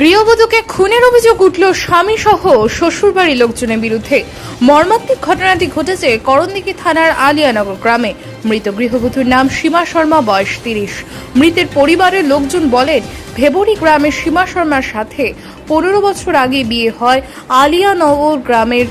গৃহবধূকে খুনের অভিযোগ উঠল স্বামী সহ শ্বশুরবাড়ির লোকজনের বিরুদ্ধে। মর্মান্তিক ঘটনাটি ঘটেছে করণদিঘি থানার আলিয়ানগর গ্রামে। মৃত গৃহবধূর নাম সীমা শর্মা, বয়স তিরিশ। মৃতের পরিবারের লোকজন বলেন, ভেবরি গ্রামের সীমা শর্মার সাথে পনেরো বছর আগে বিয়ে হয় আলিয়ানগর গ্রামের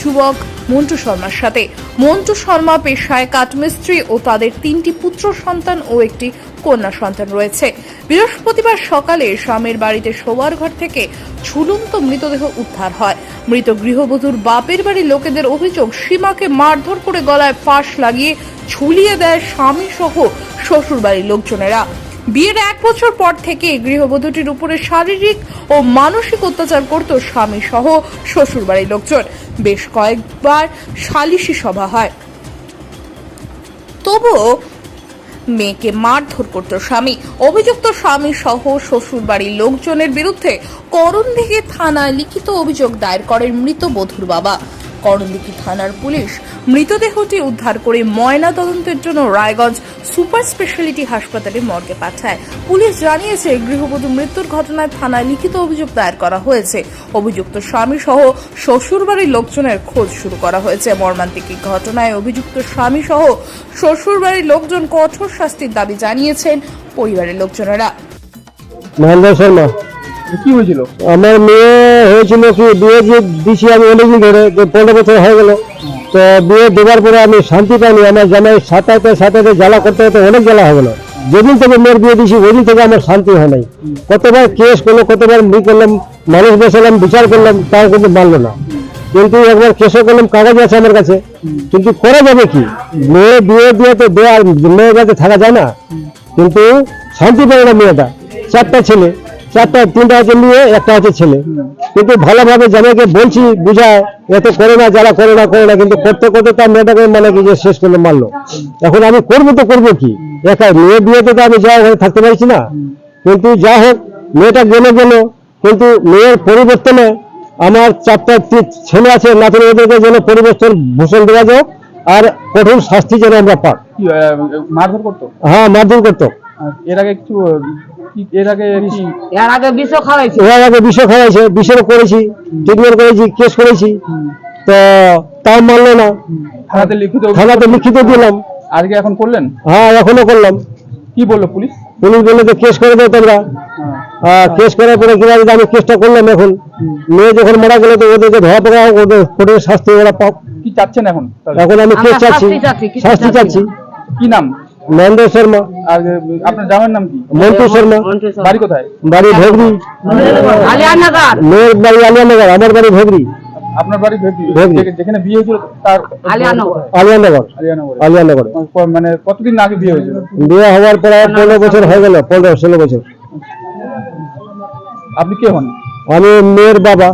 যুবক মন্টু শর্মার সাথে। মন্টু শর্মা পেশায় কাঠমিস্ত্রি ও তাদের তিনটি পুত্র সন্তান ও একটি কন্যা সন্তান রয়েছে। বৃহস্পতিবার সকালে স্বামীর বাড়িতে শোয়ার ঘর থেকে ঝুলন্ত মৃতদেহ উদ্ধার হয়। মৃত গৃহবধূর বাপের বাড়ির লোকেদের অভিযোগ, সীমাকে মারধর করে গলায় ফাঁস লাগিয়ে ঝুলিয়ে দেয় স্বামী সহ শ্বশুর বাড়ির লোকজনেরা। বিয়ের এক বছর পর থেকে গৃহবধূটির উপরে শারীরিক ও মানসিক অত্যাচার করত স্বামী সহ শ্বশুরবাড়ির লোকজন। বেশ কয়েকবার সালিশি সভা হয়। তবুও মেয়েকে মারধর করত স্বামী। অভিযুক্ত স্বামী সহ শ্বশুর বাড়ির লোকজনের বিরুদ্ধে করণদিঘি থানায় লিখিত অভিযোগ দায়ের করেন মৃত বধূর বাবা। করণদিঘি থানার পুলিশ মৃতদেহটি উদ্ধার করে ময়না তদন্তের জন্য রায়গঞ্জ সুপার স্পেশালিটি হাসপাতালে মর্গে পাঠায়। পুলিশ জানিয়েছে, গৃহবধূ মৃত্যুর ঘটনায় থানায় লিখিত অভিযোগ দায়ের করা হয়েছে। অভিযুক্ত স্বামী সহ শ্বশুরবাড়ির লোকজনের খোঁজ শুরু করা হয়েছে। মর্মান্তিক ঘটনায় অভিযুক্ত স্বামী সহ শ্বশুরবাড়ির লোকজন কঠোর শাস্তির দাবি জানিয়েছেন পরিবারের লোকজনেরা। মহেন্দ্র শর্মা। কি হয়েছিল? আমার মেয়ে হয়েছিল কি, বিয়ে যে দিছি আমি অনেকদিন ধরে পনেরো বছর হয়ে গেল। তো বিয়ে দেওয়ার পরে আমি শান্তি পাইনি। আমার জামাই সাঁতাতে সাঁতাতে জ্বালা করতে করতে অনেক জ্বালা হয়ে গেল। যেদিন থেকে মেয়ের বিয়ে দিছি ওই থেকে আমার শান্তি হয় নাই। কতবার কেস করল, কতবার মি করলাম, মানুষ বসালাম, বিচার করলাম, তাও কিন্তু মানলো না। কিন্তু একবার কেসও করলাম, কাগজ আছে আমার কাছে। কিন্তু করা যাবে কি? মেয়ে বিয়ে দিয়ে তো দেওয়া মেয়ের কাছে থাকা যায় না। কিন্তু শান্তি পায় না মেয়েটা। চারটা ছেলে। চারটা তিনটা হচ্ছে মেয়ে একটা হচ্ছে ছেলে। কিন্তু ভালোভাবে জামাইকে বলছি বুঝায় এত করে না যারা করে না করে না কিন্তু করতে করতে তার মেয়েটাকে মানে কি যে শেষ করলে মারলো। এখন আমি করব তো করব কি? একা মেয়ে বিয়েতে তো আমি যা থাকতে পারছি না। কিন্তু যা হোক মেয়েটা গেলে গেল কিন্তু মেয়ের পরিবর্তনে আমার চারটা ছেলে আছে নাতিন ওদেরকে যেন পরিবর্তন ভূষণ দেওয়া যাক আর কঠোর শাস্তি যেন আমরা পাক। মারধর করতো? হ্যাঁ মারধর করতো। এর আগে কিছু এর আগে কি? এর আগে বিষ খাওয়াইছে। এর আগে বিষ খাওয়াইছে বিষের করেছি ট্রিটমেন্ট করেছি কেস করেছি। তো তাও মানলো না। থানাতে লিখিত থানাতে লিখিত দিলাম। আজকে এখন করলেন? হ্যাঁ এখনও করলাম। কি বলল পুলিশ? পুলিশ বলল যে কেস করে দাও তোমরা। হ্যাঁ। কেস করার পরে কিনা আমি কেসটা করলাম এখন। মেয়ে যখন মারা গেল তো ওদেরকে ধরা পড়া ওদের কঠোর শাস্তি ওরা পাক। কি চাচ্ছেন এখন? এখন আমি কেস চাচ্ছি। শাস্তি চাচ্ছি। কি নাম? মহেন্দ্র শর্মা। আর আপনার জামাইয়ের নাম কি? মন্টু শর্মা। বাড়ি কোথায়? বাড়ি ভোগরি আলিয়ানগর। মেয়ের বাড়ি আলিয়ানগর আমার বাড়ি ভোগরি আপনার বাড়ি। যেখানে বিয়ে হয়েছিল তার আলিয়ানগর। আলিয়ানগর। আলিয়ানগরে। আলিয়ানগর। মানে কতদিন আগে বিয়ে হয়েছিল? বিয়ে হওয়ার প্রায় পনেরো বছর হয়ে গেল পনেরো ষোলো বছর। আপনি কে হন? আমি মেয়ের বাবা।